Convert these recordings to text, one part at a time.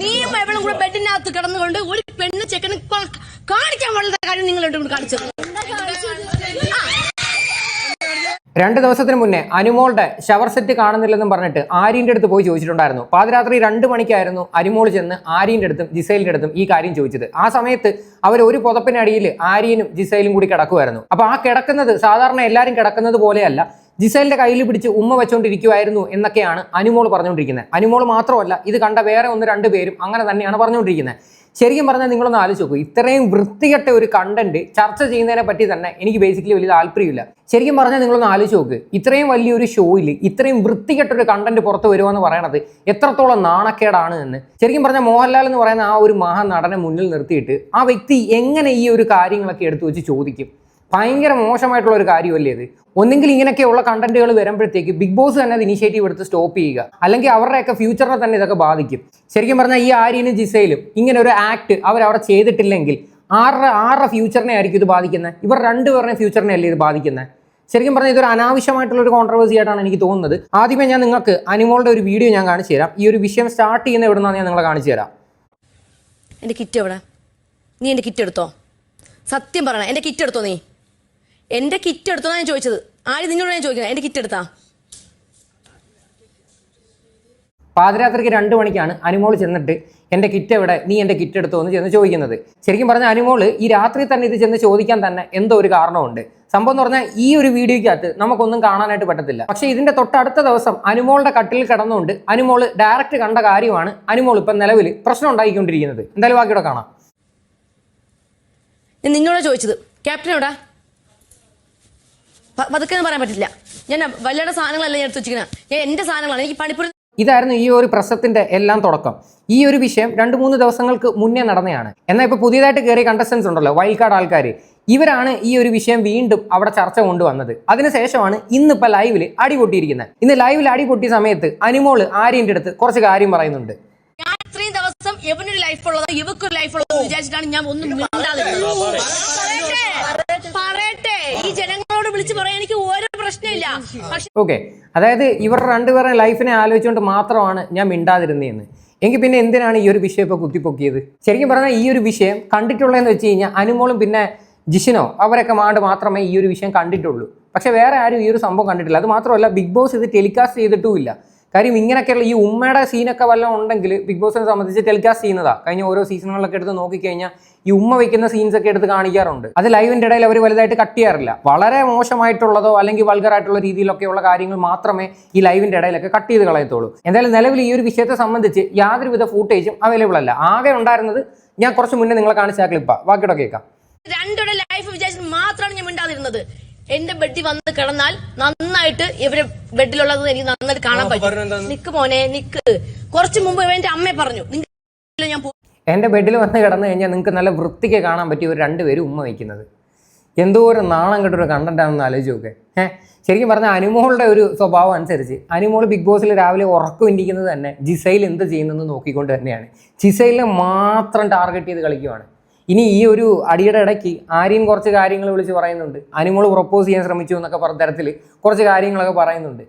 നീയും എവളും കൂടെ ബെഡിനകത്ത് കിടന്നുകൊണ്ട് ഒരു പെണ്ണ് ചെക്കന് കാണിക്കാൻ പാടില്ല കാര്യം നിങ്ങൾ കാണിച്ചത് രണ്ട് ദിവസത്തിന് മുന്നേ അനുമോളുടെ ഷവർ സെറ്റ് കാണുന്നില്ലെന്നും പറഞ്ഞിട്ട് ആര്യന്റെ അടുത്ത് പോയി ചോദിച്ചിട്ടുണ്ടായിരുന്നു. പാതിരാത്രി രണ്ട് മണിക്കായിരുന്നു അനുമോൾ ചെന്ന് ആര്യന്റെ അടുത്തും ജിസൈലിന്റെ അടുത്തും ഈ കാര്യം ചോദിച്ചത്. ആ സമയത്ത് അവർ ഒരു പുതപ്പിനടിയിൽ ആര്യനും ജിസൈലും കൂടി കിടക്കുമായിരുന്നു അപ്പോൾ ആ കിടക്കുന്നത് സാധാരണ എല്ലാവരും കിടക്കുന്നത് പോലെയല്ല. ജിസൈലിന്റെ കയ്യിൽ പിടിച്ച് ഉമ്മ വെച്ചുകൊണ്ടിരിക്കുമായിരുന്നു എന്നൊക്കെയാണ് അനുമോൾ പറഞ്ഞുകൊണ്ടിരിക്കുന്നത് അനുമോൾ മാത്രമല്ല ഇത് കണ്ട വേറെ ഒന്ന് രണ്ട് പേരും അങ്ങനെ തന്നെയാണ് പറഞ്ഞുകൊണ്ടിരിക്കുന്നത് ശരിക്കും പറഞ്ഞാൽ നിങ്ങളൊന്ന് ആലോചിച്ച് നോക്കൂ ഇത്രയും വൃത്തികെട്ട ഒരു കണ്ടന്റ് ചർച്ച ചെയ്യുന്നതിനെ പറ്റി തന്നെ എനിക്ക് ബേസിക്കലി വലിയ താല്പര്യമില്ല. ശരിക്കും പറഞ്ഞാൽ നിങ്ങളൊന്ന് ആലോചിച്ച് നോക്ക് ഇത്രയും വലിയൊരു ഷോയിൽ ഇത്രയും വൃത്തികെട്ട ഒരു കണ്ടന്റ് പുറത്ത് വരുമെന്ന് പറയണത് എത്രത്തോളം നാണക്കേടാണ് എന്ന്. ശരിക്കും പറഞ്ഞാൽ മോഹൻലാൽ എന്ന് പറയുന്ന ആ ഒരു മഹാനടനെ മുന്നിൽ നിർത്തിയിട്ട് ആ വ്യക്തി എങ്ങനെ ഈ ഒരു കാര്യങ്ങളൊക്കെ എടുത്തു വെച്ച് ചോദിക്കും? ഭയങ്കര മോശമായിട്ടുള്ള ഒരു കാര്യമല്ലേ ഇത്? ഒന്നെങ്കിൽ ഇങ്ങനെയൊക്കെയുള്ള കണ്ടന്റുകൾ വരുമ്പോഴത്തേക്ക് ബിഗ് ബോസ് തന്നെ അത് ഇനിഷ്യേറ്റീവ് എടുത്ത് സ്റ്റോപ്പ് ചെയ്യുക. അല്ലെങ്കിൽ അവരുടെയൊക്കെ ഫ്യൂച്ചറിനെ തന്നെ ഇതൊക്കെ ബാധിക്കും. ശരിക്കും പറഞ്ഞാൽ ഈ ആര്യനും ജിസയിലും ഇങ്ങനെ ഒരു ആക്ട് അവർ അവിടെ ചെയ്തിട്ടില്ലെങ്കിൽ ആരുടെ ആരുടെ ഫ്യൂച്ചറിനെ ആയിരിക്കും ഇത് ബാധിക്കുന്നത്? ഇവർ രണ്ടുപേരുടെയും ഫ്യൂച്ചറിനെ അല്ലേ ഇത് ബാധിക്കുന്നത്? ശരിക്കും പറഞ്ഞാൽ ഇതൊരു അനാവശ്യമായിട്ടുള്ള ഒരു കോൺട്രവേഴ്സി ആയിട്ടാണ് എനിക്ക് തോന്നുന്നത്. ആദ്യമേ ഞാൻ നിങ്ങൾക്ക് അനിമോളുടെ ഒരു വീഡിയോ ഞാൻ കാണിച്ചു തരാം. ഈ ഒരു വിഷയം സ്റ്റാർട്ട് ചെയ്യുന്ന എവിടെ നിന്നാണ് ഞാൻ നിങ്ങളെ കാണിച്ചു തരാം. എന്റെ കിറ്റ് എവിടെ? നീ എന്റെ കിറ്റ് എടുത്തോ? സത്യം പറയണം എന്റെ കിറ്റ് എടുത്തോ നീ? എന്റെ കിറ്റ് എടുത്തോ ഞാൻ ചോദിച്ചത്. ആര് നിന്നോട് ഞാൻ ചോദിക്കുന്നത്? എന്റെ കിറ്റ് എടുത്താ? പാതിരാത്രിക്ക് രണ്ട് മണിക്കാണ് അനുമോൾ ചെന്നിട്ട് എന്റെ കിറ്റ് എവിടെ? നീ എന്റെ കിറ്റ് എടുത്തോ എന്ന് ചെന്ന് ചോദിക്കുന്നത്. ശരിക്കും പറഞ്ഞാൽ അനുമോൾ ഈ രാത്രി തന്നെ ഇത് ചെന്ന് ചോദിക്കാൻ തന്നെ എന്തോ ഒരു കാരണമുണ്ട്. സംഭവം എന്ന് പറഞ്ഞാൽ ഈ ഒരു വീഡിയോയ്ക്കകത്ത് നമുക്കൊന്നും കാണാനായിട്ട് പറ്റത്തില്ല. പക്ഷേ ഇതിന്റെ തൊട്ടടുത്ത ദിവസം അനുമോളുടെ കട്ടിൽ കിടന്നുകൊണ്ട് അനുമോൾ ഡയറക്റ്റ് കണ്ട കാര്യമാണ് അനുമോൾ ഇപ്പം നിലവിൽ പ്രശ്നം ഉണ്ടായിക്കൊണ്ടിരിക്കുന്നത്. എന്തായാലും ബാക്കിയോടെ കാണാം. നിങ്ങളോട് നിന്നോട് ചോദിച്ചത്. ക്യാപ്റ്റൻ എവിടാ? പതുക്കെ ഒന്നും പറയാൻ പറ്റില്ല. ഞാൻ വല്ലയുടെ സാധനങ്ങളല്ല ഞാൻ എടുത്ത് വെച്ചിരിക്കുന്നത്. ഞാൻ എന്റെ സാധനങ്ങളാണ്. എനിക്ക് പണിപ്പുര ഇതായിരുന്നു ഈ ഒരു പ്രശ്നത്തിന്റെ എല്ലാം തുടക്കം. ഈ ഒരു വിഷയം രണ്ട് മൂന്ന് ദിവസങ്ങൾക്ക് മുന്നേ നടന്നതാണ് എന്നാൽ ഇപ്പോൾ പുതിയതായിട്ട് കയറിയ കണ്ടസ്റ്റൻസ് ഉണ്ടല്ലോ വൈൽഡ് കാർഡ് ആൾക്കാർ ഇവരാണ് ഈ ഒരു വിഷയം വീണ്ടും അവിടെ ചർച്ച കൊണ്ടുവന്നത്. അതിനുശേഷമാണ് ഇന്നിപ്പോൾ ലൈവിൽ അടി പൊട്ടിയിരിക്കുന്നത് ഇന്ന് ലൈവിൽ അടി പൊട്ടിയ സമയത്ത് അനുമോൾ ആര്യന്റെ അടുത്ത് കുറച്ച് കാര്യം പറയുന്നുണ്ട്. ഞാൻ ഇത്രയും ദിവസം ഇവനൊരു ലൈഫ് ഉള്ളതോ ഇവക്കൊരു ലൈഫ് ഉള്ളതോ വിചാരിച്ചിട്ടാണ് ഞാൻ ഒന്നും മിണ്ടാതിരുന്നത്. വിളിച്ച് പറയാൻ എനിക്ക് ഒരു പ്രശ്നമില്ല. ഓക്കെ അതായത് ഇവരുടെ രണ്ടുപേരുടെ ലൈഫിനെ ആലോചിച്ചുകൊണ്ട് മാത്രമാണ് ഞാൻ മിണ്ടാതിരുന്നതെന്ന് എങ്കിൽ പിന്നെ എന്തിനാണ് ഈ ഒരു വിഷയം ഇപ്പോൾ കുത്തിപ്പൊക്കിയത്? ശരിക്കും പറഞ്ഞാൽ ഈ ഒരു വിഷയം കണ്ടിട്ടുള്ളതെന്ന് വെച്ച് കഴിഞ്ഞാൽ അനുമോളും പിന്നെ ജിഷിനോ അവരൊക്കെ മാണ്ട് മാത്രമേ ഈ ഒരു വിഷയം കണ്ടിട്ടുള്ളൂ. പക്ഷെ വേറെ ആരും ഈ ഒരു സംഭവം കണ്ടിട്ടില്ല. അത് മാത്രമല്ല ബിഗ് ബോസ് ഇത് ടെലികാസ്റ്റ് ചെയ്തിട്ടുമില്ല. കാര്യം ഇങ്ങനെയൊക്കെയുള്ള ഈ ഉമ്മയുടെ സീനൊക്കെ വല്ലതും ഉണ്ടെങ്കിൽ ബിഗ് ബോസിനെ സംബന്ധിച്ച് ടെലികാസ്റ്റ് ചെയ്യുന്നതാണ് കഴിഞ്ഞ ഓരോ സീസണുകളൊക്കെ എടുത്ത് നോക്കിക്കഴിഞ്ഞാൽ ഈ ഉമ്മ വയ്ക്കുന്ന സീൻസ് ഒക്കെ എടുത്ത് കാണിക്കാറുണ്ട്. അത് ലൈവിന്റെ ഇടയിൽ അവർ വലുതായിട്ട് കട്ട് ചെയ്യാറില്ല. വളരെ മോശമായിട്ടുള്ളതോ അല്ലെങ്കിൽ വൾഗറായിട്ടുള്ള രീതിയിലൊക്കെയുള്ള കാര്യങ്ങൾ മാത്രമേ ഈ ലൈവിന്റെ ഇടയിലൊക്കെ കട്ട് ചെയ്ത് കളയത്തുള്ളൂ. എന്തായാലും നിലവിൽ ഈ ഒരു വിഷയത്തെ സംബന്ധിച്ച് യാതൊരുവിധ ഫൂട്ടേജും അവൈലബിൾ അല്ല. ആകെ ഉണ്ടായിരുന്നത് ഞാൻ കുറച്ച് മുന്നേ നിങ്ങളെ കാണിച്ച ആ ക്ലിപ്പാ ബാക്കിയുടെ കേൾക്കാം രണ്ടുടെ ലൈഫ് വിചാരിച്ചിട്ട് മാത്രമാണ് ഞാൻ മിണ്ടാതിരുന്നത്. എന്റെ ബെഡിൽ വന്ന് കിടന്നാൽ നന്നായിട്ട് ഇവരെ ബെഡിലുള്ളത് എനിക്ക് നന്നായിട്ട് കാണാൻ പറ്റും. നിക്ക് മോനെ നിക്ക്. കുറച്ചു മുമ്പ് എന്റെ അമ്മ പറഞ്ഞു. നിങ്ങൾ ഞാൻ പോ- എന്റെ ബെഡിൽ വന്ന് കിടന്നു കഴിഞ്ഞാൽ നിങ്ങൾക്ക് നല്ല വൃത്തിക്ക് കാണാൻ പറ്റിയ ഒരു രണ്ടുപേരും ഉമ്മ വയ്ക്കുന്നത്. എന്തോ ഒരു നാണം കെട്ടൊരു കണ്ടന്റാണെന്ന് ആലോചിച്ച് നോക്കെ. ഏഹ് ശരിക്കും പറഞ്ഞാൽ അനുമോളുടെ ഒരു സ്വഭാവം അനുസരിച്ച് അനുമോൾ ബിഗ് ബോസിൽ രാവിലെ ഉറക്കം ഇരിക്കുന്നത് തന്നെ ജിസൈൽ എന്ത് ചെയ്യുന്നതെന്ന് നോക്കിക്കൊണ്ട് തന്നെയാണ്. ജിസൈലിനെ മാത്രം ടാർഗറ്റ് ചെയ്ത് കളിക്കുവാണ്. ഇനി ഈ ഒരു അടിയുടെ ഇടയ്ക്ക് ആരെയും കുറച്ച് കാര്യങ്ങൾ വിളിച്ച് പറയുന്നുണ്ട്. അനുമോൾ പ്രൊപ്പോസ് ചെയ്യാൻ ശ്രമിച്ചു എന്നൊക്കെ പറഞ്ഞ തരത്തിൽ കുറച്ച് കാര്യങ്ങളൊക്കെ പറയുന്നുണ്ട്.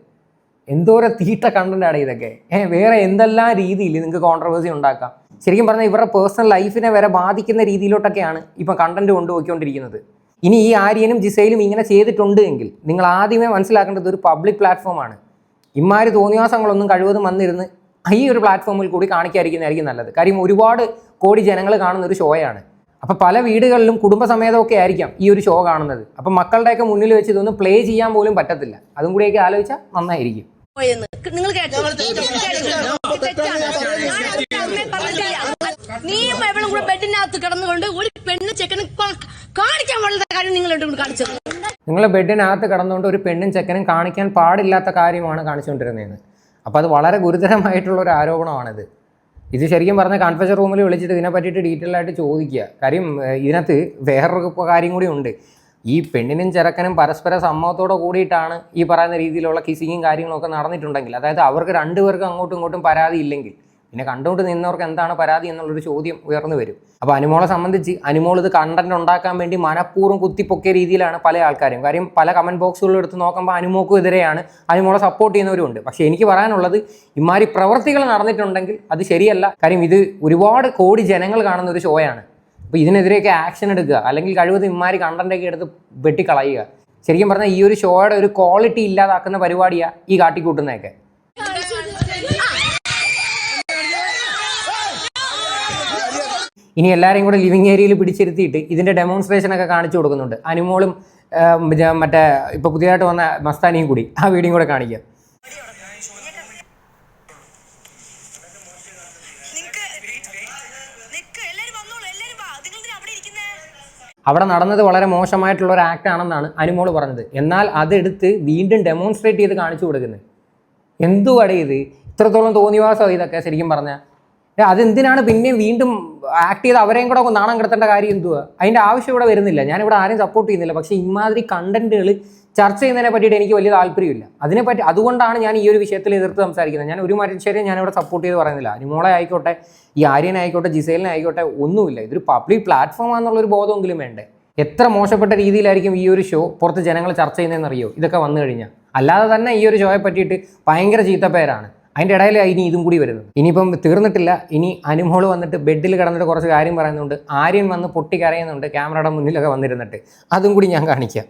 എന്തോരം തീട്ട കണ്ടന്റാണ് ഇതൊക്കെ. ഏഹ് വേറെ എന്തെല്ലാം രീതിയിൽ നിങ്ങൾക്ക് കോൺട്രവേഴ്സി ഉണ്ടാക്കാം? ശരിക്കും പറഞ്ഞാൽ ഇവരുടെ പേഴ്സണൽ ലൈഫിനെ വരെ ബാധിക്കുന്ന രീതിയിലോട്ടൊക്കെയാണ് ഇപ്പം കണ്ടന്റ് കൊണ്ടുപോയിക്കൊണ്ടിരിക്കുന്നത്. ഇനി ഈ ആര്യനും ജിസയിലും ഇങ്ങനെ ചെയ്തിട്ടുണ്ട് എങ്കിൽ നിങ്ങൾ ആദ്യമേ മനസ്സിലാക്കേണ്ടത് ഒരു പബ്ലിക് പ്ലാറ്റ്ഫോമാണ് ഇമാര് തോന്നിയാസങ്ങളൊന്നും കഴിവതും വന്നിരുന്ന് ഈ ഒരു പ്ലാറ്റ്ഫോമിൽ കൂടി കാണിക്കാതിരിക്കുന്നതായിരിക്കും നല്ലത്. കാര്യം ഒരുപാട് കോടി ജനങ്ങൾ കാണുന്ന ഒരു ഷോയാണ് അപ്പോൾ പല വീടുകളിലും കുടുംബസമേതമൊക്കെ ആയിരിക്കാം ഈ ഒരു ഷോ കാണുന്നത്. അപ്പം മക്കളുടെയൊക്കെ മുന്നിൽ വെച്ച് ഇതൊന്നും പ്ലേ ചെയ്യാൻ പോലും പറ്റത്തില്ല. അതും കൂടിയൊക്കെ ആലോചിച്ചാൽ നന്നായിരിക്കും. നിങ്ങൾ. നീയും എവളും കൂടെ ബെഡിനകത്ത് കിടന്നുകൊണ്ട് ഒരു പെണ്ണ് ചെക്കന് കാണിക്കാൻ പാടില്ലാത്ത കാര്യം നിങ്ങൾ രണ്ടും കാണിച്ചത് നിങ്ങൾ ബെഡിനകത്ത് കിടന്നുകൊണ്ട് ഒരു പെണ്ണും ചെക്കനും കാണിക്കാൻ പാടില്ലാത്ത കാര്യമാണ് കാണിച്ചുകൊണ്ടിരുന്നത് അപ്പോൾ അത് വളരെ ഗുരുതരമായിട്ടുള്ള ഒരു ആരോപണമാണിത്. ഇത് ശരിക്കും പറഞ്ഞ കൺഫ്യൂഷൻ റൂമിൽ വിളിച്ചിട്ട് ഇതിനെ പറ്റിയിട്ട് ഡീറ്റെയിൽ ആയിട്ട് ചോദിക്കുക. കാര്യം ഇതിനകത്ത് വേറൊരു കാര്യം കൂടി ഉണ്ട്. ഈ പെണ്ണിനും ചെറുക്കനും പരസ്പര സമ്മതത്തോടെ കൂടിയിട്ടാണ് ഈ പറയുന്ന രീതിയിലുള്ള കിസിങ്ങും കാര്യങ്ങളൊക്കെ നടന്നിട്ടുണ്ടെങ്കിൽ അതായത് അവർക്ക് രണ്ടുപേർക്കും അങ്ങോട്ടും ഇങ്ങോട്ടും പരാതി ഇല്ലെങ്കിൽ പിന്നെ കണ്ടുകൊണ്ട് നിന്നവർക്ക് എന്താണ് പരാതി എന്നുള്ളൊരു ചോദ്യം ഉയർന്നു വരും. അപ്പോൾ അനുമോളെ സംബന്ധിച്ച് അനുമോൾ ഇത് കണ്ടന്റ് ഉണ്ടാക്കാൻ വേണ്ടി മനഃപൂർവം കുത്തിപ്പൊക്കിയ രീതിയിലാണ് പല ആൾക്കാരും. കാര്യം പല കമന്റ് ബോക്സുകളും എടുത്ത് നോക്കുമ്പോൾ അനുമോക്കും എതിരെയാണ്. അനുമോളെ സപ്പോർട്ട് ചെയ്യുന്നവരുണ്ട് പക്ഷേ എനിക്ക് പറയാനുള്ളത് ഇമാരി പ്രവൃത്തികൾ നടന്നിട്ടുണ്ടെങ്കിൽ അത് ശരിയല്ല. കാര്യം ഇത് ഒരുപാട് കോടി ജനങ്ങൾ കാണുന്ന ഒരു ഷോയാണ് അപ്പോൾ ഇതിനെതിരെയൊക്കെ ആക്ഷൻ എടുക്കുക. അല്ലെങ്കിൽ കഴിവതും ഇമാരി കണ്ടന്റൊക്കെ എടുത്ത് വെട്ടിക്കളയുക. ശരിക്കും പറഞ്ഞാൽ ഈ ഒരു ഷോയുടെ ഒരു ക്വാളിറ്റി ഇല്ലാതാക്കുന്ന പരിപാടിയാണ് ഈ കാട്ടിക്കൂട്ടുന്നതൊക്കെ. ഇനി എല്ലാവരെയും കൂടെ ലിവിങ് ഏരിയയിൽ പിടിച്ചിരുത്തിയിട്ട് ഇതിന്റെ ഡെമോൺസ്ട്രേഷൻ ഒക്കെ കാണിച്ചു കൊടുക്കുന്നുണ്ട്. അനുമോളും മറ്റേ- ഇപ്പോൾ പുതിയതായിട്ട് വന്ന മസ്താനിയും കൂടി ആ വീഡിയോയും കൂടെ കാണിക്കാം. നിക്ക് നിക്ക് എല്ലാരും വന്നോളൂ എല്ലാരും വാ. അവിടെ ഇരിക്കുന്നേ? അവിടെ നടന്നത് വളരെ മോശമായിട്ടുള്ള ഒരു ആക്ട് ആണെന്നാണ് അനുമോൾ പറഞ്ഞത്. എന്നാൽ അതെടുത്ത് വീണ്ടും ഡെമോൺസ്ട്രേറ്റ് ചെയ്ത് കാണിച്ചു കൊടുക്കുന്നത്. എന്തുവാടേ ഇത്? ഇത്രത്തോളം തോന്നിവാസം ഇതൊക്കെ ശരിക്കും പറഞ്ഞാൽ അതെന്തിനാണ് പിന്നെയും വീണ്ടും ആക്ട് ചെയ്ത് അവരെയും കൂടെ നാണം കിടത്തേണ്ട കാര്യം എന്തുവാ? അതിന്റെ ആവശ്യം ഇവിടെ വരുന്നില്ല. ഞാനിവിടെ ആരെയും സപ്പോർട്ട് ചെയ്യുന്നില്ല. പക്ഷേ ഇമാതിരി കണ്ടന്റുകൾ ചർച്ച ചെയ്യുന്നതിനെ പറ്റിയിട്ട് എനിക്ക് വലിയ താല്പര്യമില്ല. അതിനെപ്പറ്റി അതുകൊണ്ടാണ് ഞാൻ ഈ ഒരു വിഷയത്തിൽ എതിർത്ത് സംസാരിക്കുന്നത്. ഞാൻ ഒരു മനുഷ്യരെ ഞാനിവിടെ സപ്പോർട്ട് ചെയ്ത് പറയുന്നില്ല. അനുമോളെ ആയിക്കോട്ടെ ഈ ആര്യനെ ആയിക്കോട്ടെ ജിസേലിനെ ആയിക്കോട്ടെ ഒന്നുമില്ല. ഇതൊരു പബ്ലിക് പ്ലാറ്റ്ഫോം ആണെന്നുള്ള ഒരു ബോധമെങ്കിലും വേണ്ടേ? എത്ര മോശപ്പെട്ട രീതിയിലായിരിക്കും ഈ ഒരു ഷോ പുറത്ത് ജനങ്ങൾ ചർച്ച ചെയ്യുന്നതെന്ന് അറിയോ ഇതൊക്കെ വന്നു കഴിഞ്ഞാൽ അല്ലാതെ തന്നെ ഈ ഒരു ഷോയെ പറ്റിയിട്ട് ഭയങ്കര ചീത്തപ്പേരാണ്. അതിന്റെ ഇടയിൽ ഇനി ഇതും കൂടി വരുന്നത് ഇനിയിപ്പം തീർന്നിട്ടില്ല. ഇനി അനുമോൾ വന്നിട്ട് ബെഡിൽ കിടന്നിട്ട് കുറച്ച് കാര്യം പറയുന്നുണ്ട്. ആര്യൻ വന്ന് പൊട്ടി കരയുന്നുണ്ട്. ക്യാമറയുടെ മുന്നിലൊക്കെ വന്നിരുന്നിട്ട്. അതും കൂടി ഞാൻ കാണിക്കാം.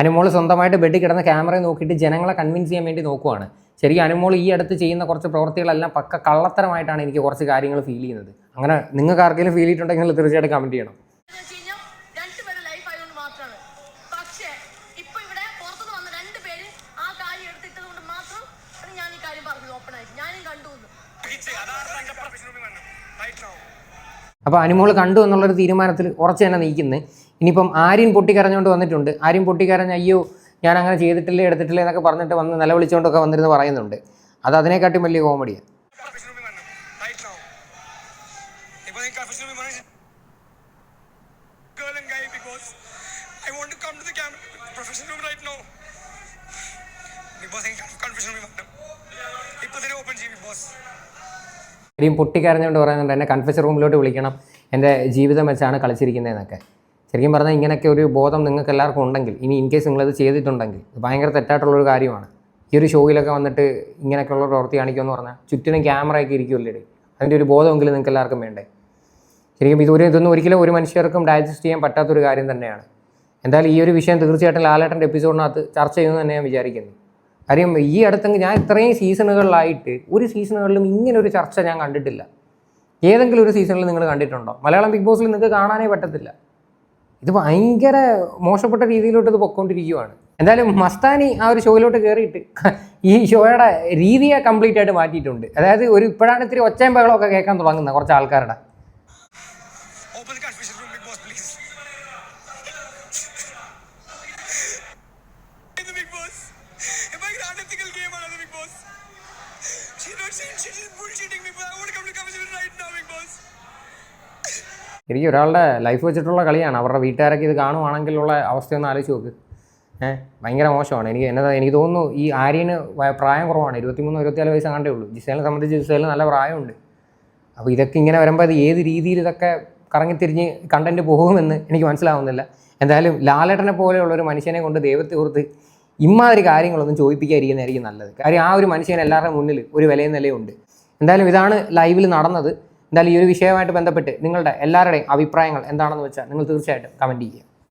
അനുമോൾ സ്വന്തമായിട്ട് ബെഡിൽ കിടന്ന ക്യാമറയെ നോക്കിയിട്ട് ജനങ്ങളെ കൺവിൻസ് ചെയ്യാൻ വേണ്ടി നോക്കുവാണ്. ശരിക്കും അനുമോൾ ഈ അടുത്ത് ചെയ്യുന്ന കുറച്ച് പ്രവൃത്തികളെല്ലാം പക്ക കള്ളത്തരമായിട്ടാണ് എനിക്ക് കുറച്ച് കാര്യങ്ങൾ ഫീൽ ചെയ്യുന്നത്. അങ്ങനെ നിങ്ങൾക്ക് ആർക്കെങ്കിലും ഫീൽ ചെയ്തിട്ടുണ്ടെങ്കിൽ തീർച്ചയായിട്ടും കമന്റ് ചെയ്യണം. എന്ന് വെച്ച് കഴിഞ്ഞാൽ രണ്ടുപേരുടെ ലൈഫ് ആയതുകൊണ്ട് മാത്രമാണ് പക്ഷേ ഇപ്പൊ ഇവിടെ പുറത്തുനിന്ന് വന്ന രണ്ടുപേര് ആ കാര്യം എടുത്തിട്ടത് കൊണ്ട് മാത്രം ആണ് ഞാൻ ഈ കാര്യം പറഞ്ഞത് ഓപ്പൺ ആയിട്ട്. ഞാനും കണ്ടു എന്ന്. അപ്പോൾ അനുമോൾ കണ്ടു എന്നുള്ളൊരു തീരുമാനത്തിൽ ഉറച്ചു തന്നെ നീക്കുന്നത് ഇനിയിപ്പം ആര്യൻ പൊട്ടിക്കരഞ്ഞുകൊണ്ട് വന്നിട്ടുണ്ട്. ആര്യൻ പൊട്ടിക്കരഞ്ഞ് അയ്യോ ഞാൻ അങ്ങനെ ചെയ്തിട്ടില്ലേ എടുത്തിട്ടില്ലേ എന്നൊക്കെ പറഞ്ഞിട്ട് വന്ന് നിലവിളിച്ചുകൊണ്ടൊക്കെ വന്നിരുന്ന് പറയുന്നുണ്ട്. അത് അതിനെക്കാട്ടും വലിയ കോമഡിയാണ്. ശരിയും പൊട്ടിക്കരഞ്ഞുകൊണ്ട് പറയുന്നുണ്ട് എന്നെ കൺഫ്യൂഷൻ റൂമിലോട്ട് വിളിക്കണം. എന്റെ ജീവിതം വെച്ചാണ് കളിച്ചിരിക്കുന്നതെന്നൊക്കെ. ശരിക്കും പറഞ്ഞാൽ ഇങ്ങനെയൊക്കെ ഒരു ബോധം നിങ്ങൾക്ക് എല്ലാവർക്കും ഉണ്ടെങ്കിൽ ഇനി ഇൻ കേസ് നിങ്ങളത് ചെയ്തിട്ടുണ്ടെങ്കിൽ ഭയങ്കര തെറ്റായിട്ടുള്ളൊരു കാര്യമാണ്. ഈ ഒരു ഷോയിലൊക്കെ വന്നിട്ട് ഇങ്ങനെയൊക്കെയുള്ള പ്രവൃത്തി കാണിക്കുമെന്ന് പറഞ്ഞാൽ ചുറ്റിനും ക്യാമറയൊക്കെ ഇരിക്കുമല്ലേ അതിന്റെ ഒരു ബോധമെങ്കിലും നിങ്ങൾക്ക് എല്ലാവർക്കും വേണ്ടേ? ശരിക്കും ഇതൊരു ഇതൊന്നും ഒരിക്കലും ഒരു മനുഷ്യർക്കും ഡയജസ്റ്റ് ചെയ്യാൻ പറ്റാത്തൊരു കാര്യം തന്നെയാണ്. എന്തായാലും ഈ ഒരു വിഷയം തീർച്ചയായിട്ടും ലാലേട്ടന്റെ എപ്പിസോഡിനകത്ത് ചർച്ച ചെയ്യുമെന്ന് തന്നെ ഞാൻ വിചാരിക്കുന്നു. കാര്യം ഈ അടുത്തെങ്കിൽ ഞാൻ ഇത്രയും സീസണുകളിലായിട്ട് ഒരു സീസണുകളിലും ഇങ്ങനെ ഒരു ചർച്ച ഞാൻ കണ്ടിട്ടില്ല. ഏതെങ്കിലും ഒരു സീസണിൽ നിങ്ങൾ കണ്ടിട്ടുണ്ടോ? മലയാളം ബിഗ് ബോസിൽ നിങ്ങൾക്ക് കാണാനേ പറ്റത്തില്ല. ഇത് ഭയങ്കര മോശപ്പെട്ട രീതിയിലോട്ട് ഇത് പൊക്കോണ്ടിരിക്കുവാണ്. എന്തായാലും മസ്താനി ആ ഒരു ഷോയിലോട്ട് കയറിയിട്ട് ഈ ഷോയുടെ രീതിയെ കംപ്ലീറ്റ് ആയിട്ട് മാറ്റിയിട്ടുണ്ട്. അതായത് ഒരു ഇപ്പോഴാണ് ഇത്തിരി ഒച്ചയും ബഹളമൊക്കെ കേൾക്കാൻ തുടങ്ങുന്നത് കുറച്ച് ആൾക്കാരുടെ. എനിക്ക് ഒരാളുടെ ലൈഫ് വെച്ചിട്ടുള്ള കളിയാണ്. അവരുടെ വീട്ടുകാരൊക്കെ ഇത് കാണുവാണെങ്കിലുള്ള അവസ്ഥയൊന്ന് ആലോചിച്ച് നോക്ക്. ഏഹ് ഭയങ്കര മോശമാണ്. എനിക്ക് എന്നതാ എനിക്ക് തോന്നുന്നു ഈ ആര്യന് പ്രായം കുറവാണ്. ഇരുപത്തിമൂന്ന് ഇരുപത്തിനാല് വയസ്സ് കണ്ടേ ഉള്ളൂ. ജിസേലിനെ സംബന്ധിച്ച് ജിസേലിന് നല്ല പ്രായമുണ്ട്. അപ്പോൾ ഇതൊക്കെ ഇങ്ങനെ വരുമ്പോൾ അത് ഏത് രീതിയിൽ ഇതൊക്കെ കറങ്ങിത്തിരിഞ്ഞ് കണ്ടന്റ് പോകുമെന്ന് എനിക്ക് മനസ്സിലാവുന്നില്ല. എന്തായാലും ലാലേട്ടനെ പോലെയുള്ള ഒരു മനുഷ്യനെ കൊണ്ട് ദൈവത്തെ ഓർത്ത് ഇമാതിരി കാര്യങ്ങളൊന്നും ചോദിപ്പിക്കാതിരിക്കുന്നതായിരിക്കും നല്ലത്. കാര്യം ആ ഒരു മനുഷ്യൻ എല്ലാവരുടെ മുന്നിൽ ഒരു വിലയും നിലയുണ്ട്. എന്തായാലും ഇതാണ് ലൈവിൽ നടന്നത്. എന്തായാലും ഈ ഒരു വിഷയവുമായിട്ട് ബന്ധപ്പെട്ട് നിങ്ങളുടെ എല്ലാവരുടെയും അഭിപ്രായങ്ങൾ എന്താണെന്ന് വെച്ചാൽ നിങ്ങൾ തീർച്ചയായിട്ടും കമന്റ് ചെയ്യുക.